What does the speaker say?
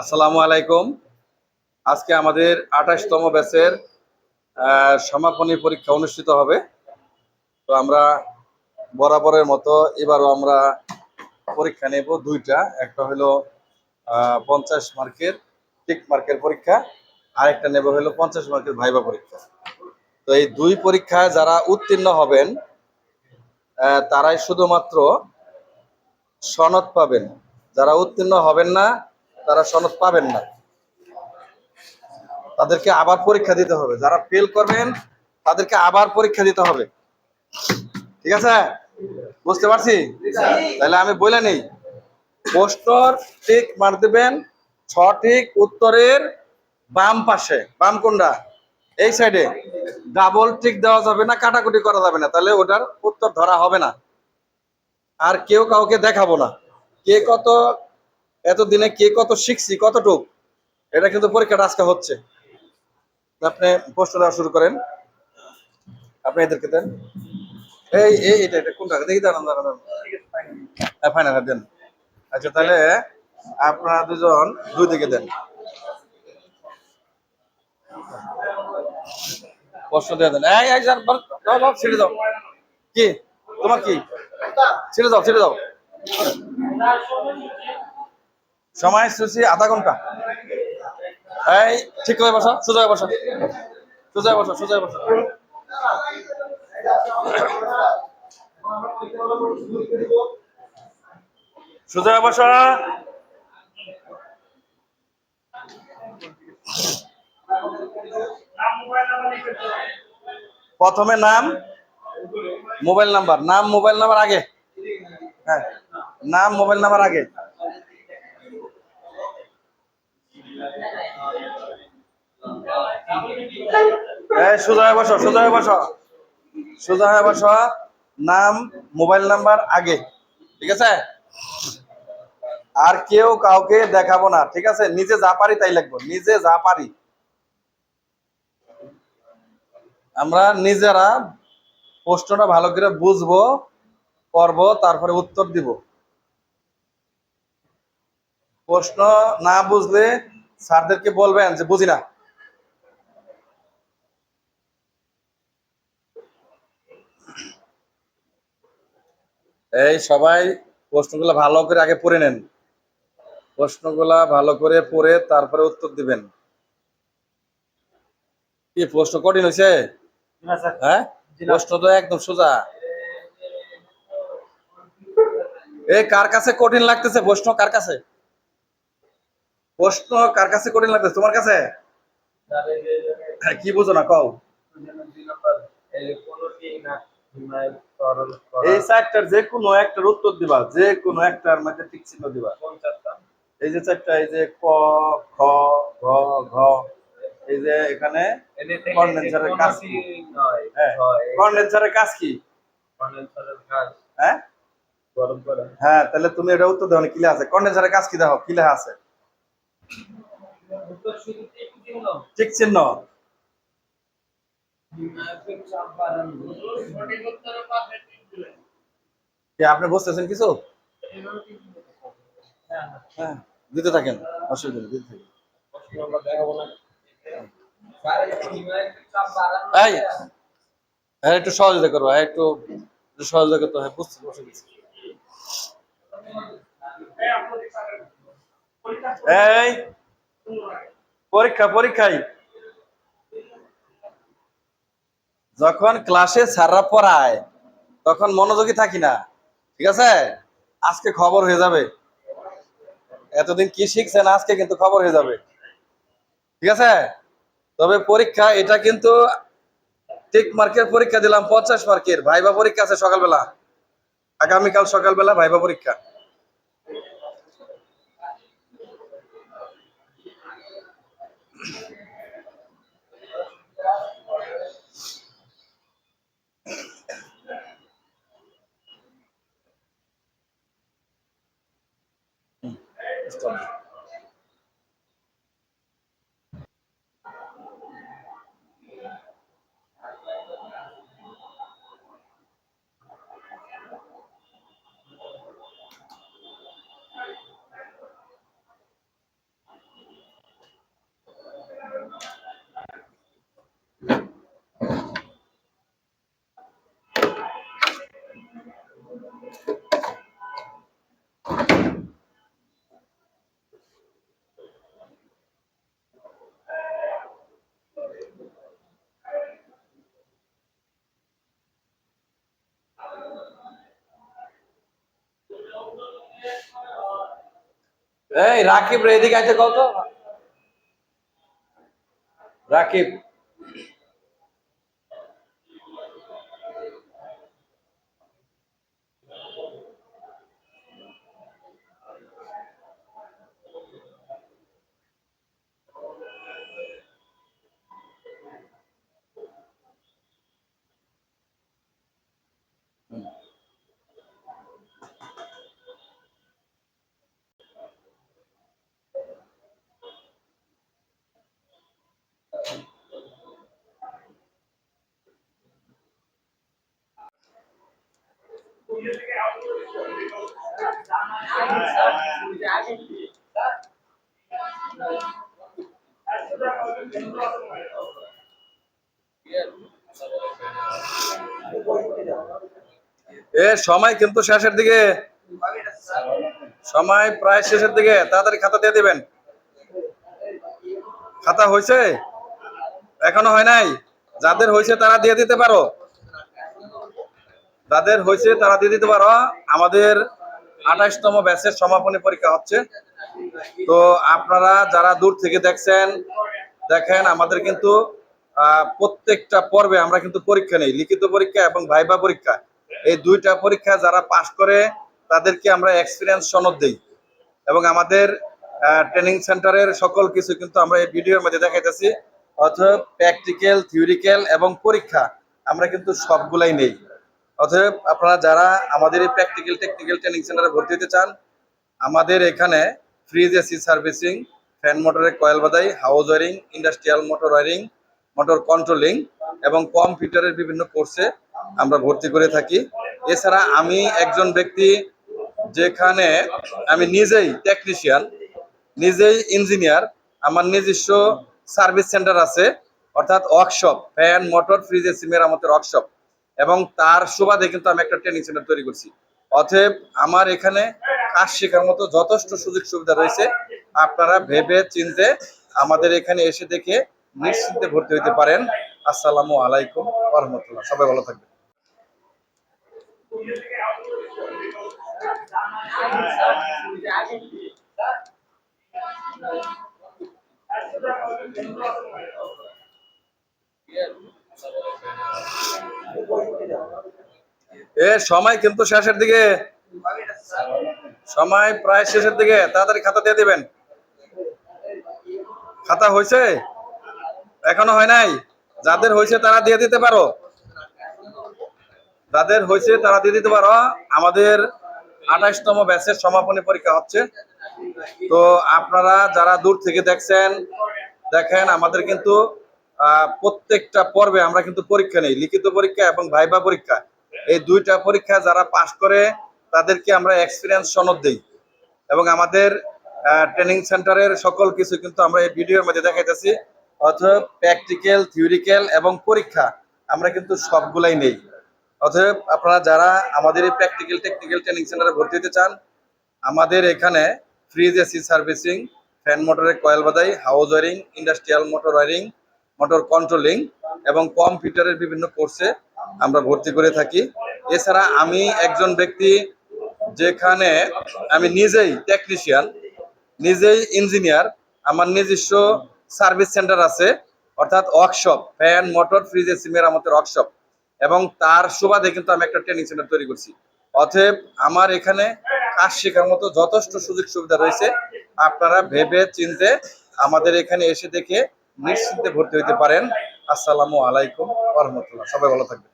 আসসালামু আলাইকুম। আজকে আমাদের আঠাশতম ব্যাচের সমাপনী পরীক্ষা অনুষ্ঠিত হবে। তো আমরা বরাবরের মতো এবারও আমরা পরীক্ষা নেব দুইটা। একটা হলো পঞ্চাশ মার্কের টিক মার্কের পরীক্ষা, আরেকটা নেব হলো পঞ্চাশ মার্কের ভাইবা পরীক্ষা। তো এই দুই পরীক্ষায় যারা উত্তীর্ণ হবেন তারাই শুধুমাত্র সনদ পাবেন। যারা উত্তীর্ণ হবেন না তারা সনদ পাবেন না। তাদেরকে আবার পরীক্ষা দিতে হবে। যারা ফেল করবেন, তাদেরকে আবার পরীক্ষা দিতে হবে। ঠিক আছে? বুঝতে পারছি? তাহলে আমি বলে নেই। পোস্টর ঠিক মার দেবেন সঠিক উত্তরের বাম পাশে। বাম কোনটা? এই সাইডে ডাবল টিক দেওয়া যাবে না, কাটাকুটি করা যাবে না। তাহলে ওটার উত্তর ধরা হবে না। আর কেউ কাউকে দেখাবো না। কে কত এতদিনে কে কত শিখছি, কতটুক, এটা কিন্তু পরীক্ষাটা আজকে হচ্ছে। আপনি প্রশ্ন দেওয়া শুরু করেন। আপনি এদেরকে দেন। এই এই, এটা এটা কোনটা? দেখি দাঁড়ান দাঁড়ান হ্যাঁ ফাইনাল দেন। আচ্ছা তাহলে আপনারা দুজন দুই দিকে দেন। প্রশ্ন দিয়ে দেন। এই এই বল- দাও দাও ছেড়ে দাও। কি? তোমার কি? ছেড়ে দাও ছেড়ে দাও। সময় সূচি আধা ঘণ্টা এই, ঠিক করে বসো সোজা বসো। সোজা বসো সোজা বসো। সোজা বসো। প্রথমে নাম, মোবাইল নাম্বার। নাম, মোবাইল নাম্বার আগে। হ্যাঁ নাম, মোবাইল নাম্বার আগে এই নাম, মোবাইল নাম্বার আগে, ঠিক আছে? আর কেউ কাউকে দেখাবো না, ঠিক আছে? নিজে যা পারি তাই নিজে যা পারি। আমরা নিজেরা প্রশ্নটা ভালো করে বুঝব করব তারপরে উত্তর দিব। প্রশ্ন না বুঝলে স্যারদেরকে বলবেন যে বুঝি না। এই সবাই প্রশ্নগুলো ভালো করে আগে পড়ে নেন। প্রশ্নগুলা ভালো করে পড়ে তারপরে উত্তর দিবেন। কি প্রশ্ন কঠিন হয়েছে হ্যাঁ? প্রশ্ন তো একদম সোজা। এ কার কাছে কঠিন লাগতেছে প্রশ্ন? কার কাছে? প্রশ্ন কার কাছে কঠিন লাগতেছে? তোমার কাছে? হ্যাঁ, কি বুঝো না কও। এই চারটার যে কোনো একটার উত্তর দিবা যে কোনো একটার মধ্যে ঠিক চিহ্ন দিবা। এই যে চারটা এই যে ক খ ঘ ঘ। এই যে এখানে কন্ডেন্সারের কাজ কি? হ্যাঁ কাজ কি? হ্যাঁ? হ্যাঁ তাহলে তুমি এটা উত্তর দাও কি আছে? কন্ডেন্সারের কাজ কি দেখো কি লেখা আছে? ঠিক চিহ্ন। আপনি কিছু হ্যাঁ দিতে থাকেন, অসুবিধা নেই, দিতে থাকেন হ্যাঁ একটু সহযোগিতা করব হ্যাঁ একটু সহযোগিতা করতে হয় বুঝতে অসুবিধা। এই, পরীক্ষা, পরীক্ষায় যখন ক্লাসে স্যাররা পড়ায়, তখন মনোযোগী থাকি না। ঠিক আছে? আজকে খবর হয়ে যাবে। এতদিন কি শিখছেন, আজকে কিন্তু খবর হয়ে যাবে। ঠিক আছে? তবে পরীক্ষা, এটা কিন্তু টিক মার্কের পরীক্ষা দিলাম, পঞ্চাশ মার্কের ভাইবা পরীক্ষা আছে সকালবেলা। আগামীকাল সকালবেলা ভাইবা পরীক্ষা। Stop. এই রাকিব রে এদিকে আইতে কত রাকিব। এ, সময় কিন্তু শেষের দিকে। সময় প্রায় শেষের দিকে। তাড়াতাড়ি খাতা দিয়ে দিবেন। খাতা হয়েছে? এখনও হয় নাই? যাদের হয়েছে তারা দিয়ে দিতে পারো। যাদের হয়েছে তারা দিয়ে দিতে পারো। আমাদের আঠাশতম ব্যাচের সমাপনী পরীক্ষা হচ্ছে। তো আপনারা যারা দূর থেকে দেখছেন, দেখেন, আমাদের কিন্তু প্রত্যেকটা পর্বে আমরা কিন্তু পরীক্ষা নেই, লিখিত পরীক্ষা এবং ভাইবা পরীক্ষা। এই দুইটা পরীক্ষা যারা পাশ করে, তাদেরকে আমরা এক্সপিরিয়েন্স সনদ দিই। এবং আমাদের ট্রেনিং সেন্টারের সকল কিছু কিন্তু আমরা এই ভিডিওর মধ্যে দেখাইতেছি। অথবা প্র্যাকটিক্যাল থিওরিক্যাল এবং পরীক্ষা আমরা কিন্তু সবগুলাই নেই। অতএব আপনারা যারা আমাদের এই প্র্যাকটিক্যাল টেকনিক্যাল ট্রেনিং সেন্টারে ভর্তি হতে চান, আমাদের এখানে ফ্রিজ এসি সার্ভিসিং ফ্যান মোটরের coil বাদাই house wiring industrial motor wiring motor controlling এবং কম্পিউটারের বিভিন্ন কোর্সে আমরা ভর্তি করে থাকি। এছাড়া আমি একজন ব্যক্তি যেখানে আমি নিজেই টেকনিশিয়ান নিজেই ইঞ্জিনিয়ার আমার নিজস্ব সার্ভিস সেন্টার আছে, অর্থাৎ workshop fan motor fridge AC মেরামতের ওয়ার্কশপ এবং তার সুবাদে কিন্তু আমি একটা ট্রেনিং সেন্টার তৈরি করছি। অতএব আমার এখানে কাজ শেখার মতো যথেষ্ট সুযোগ সুবিধা রয়েছে। আপনারা ভেবে চিনতে আমাদের এখানে এসে দেখে নিশ্চিন্তে ভর্তি হইতে পারেন। আসসালামু আলাইকুম রহমতুল্লাহ। সবাই ভালো থাকবেন। এ, সময় কিন্তু শেষের দিকে। সময় প্রায় শেষের দিকে। তাড়াতাড়ি খাতা দিয়ে দিবেন। খাতা হয়েছে এখনও হয় নাই? যাদের হয়েছে তারা দিয়ে দিতে পারো। যাদের হয়েছে তারা দিয়ে দিতে পারো। আমাদের আঠাশতম ব্যাচের সমাপনী পরীক্ষা হচ্ছে। তো আপনারা যারা দূর থেকে দেখছেন, দেখেন, আমাদের কিন্তু প্রত্যেকটা পর্বে আমরা কিন্তু পরীক্ষা নেই। লিখিত পরীক্ষা এবং ভাইবা পরীক্ষা। এই দুইটা পরীক্ষা যারা পাশ করে, তাদেরকে আমরা এক্সপিরিয়েন্স সনদ দিই। এবং আমাদের ট্রেনিং সেন্টারের সকল কিছু কিন্তু আমরা এই ভিডিওর মধ্যে দেখাইতেছি। অতএব প্র্যাকটিক্যাল থিওরিক্যাল এবং পরীক্ষা, আমরা কিন্তু সবগুলাই নেই। অতএব আপনারা যারা আমাদের এই প্র্যাকটিক্যাল টেকনিক্যাল ট্রেনিং সেন্টারে ভর্তি হতে চান, আমাদের এখানে ফ্রিজ এসি সার্ভিসিং ফ্যান মোটরের coil বাদাই house wiring industrial motor wiring motor controlling এবং কম্পিউটারের বিভিন্ন কোর্সে আমরা ভর্তি করে থাকি। এছাড়া আমি একজন ব্যক্তি যেখানে আমি নিজেই টেকনিশিয়ান নিজেই ইঞ্জিনিয়ার আমার নিজস্ব সার্ভিস সেন্টার আছে, অর্থাৎ workshop fan motor fridge AC মেরামতের ওয়ার্কশপ এবং তার সুবাদে কিন্তু আমি একটা ট্রেনিং সেন্টার তৈরি করছি। অতএব আমার এখানে কাজ শেখার মতো যথেষ্ট সুযোগ সুবিধা রয়েছে। আপনারা ভেবে চিনতে আমাদের এখানে এসে দেখে নিশ্চিন্তে ভর্তি হইতে পারেন। আসসালামু আলাইকুম রহমতুল্লাহ। সবাই ভালো থাকবেন।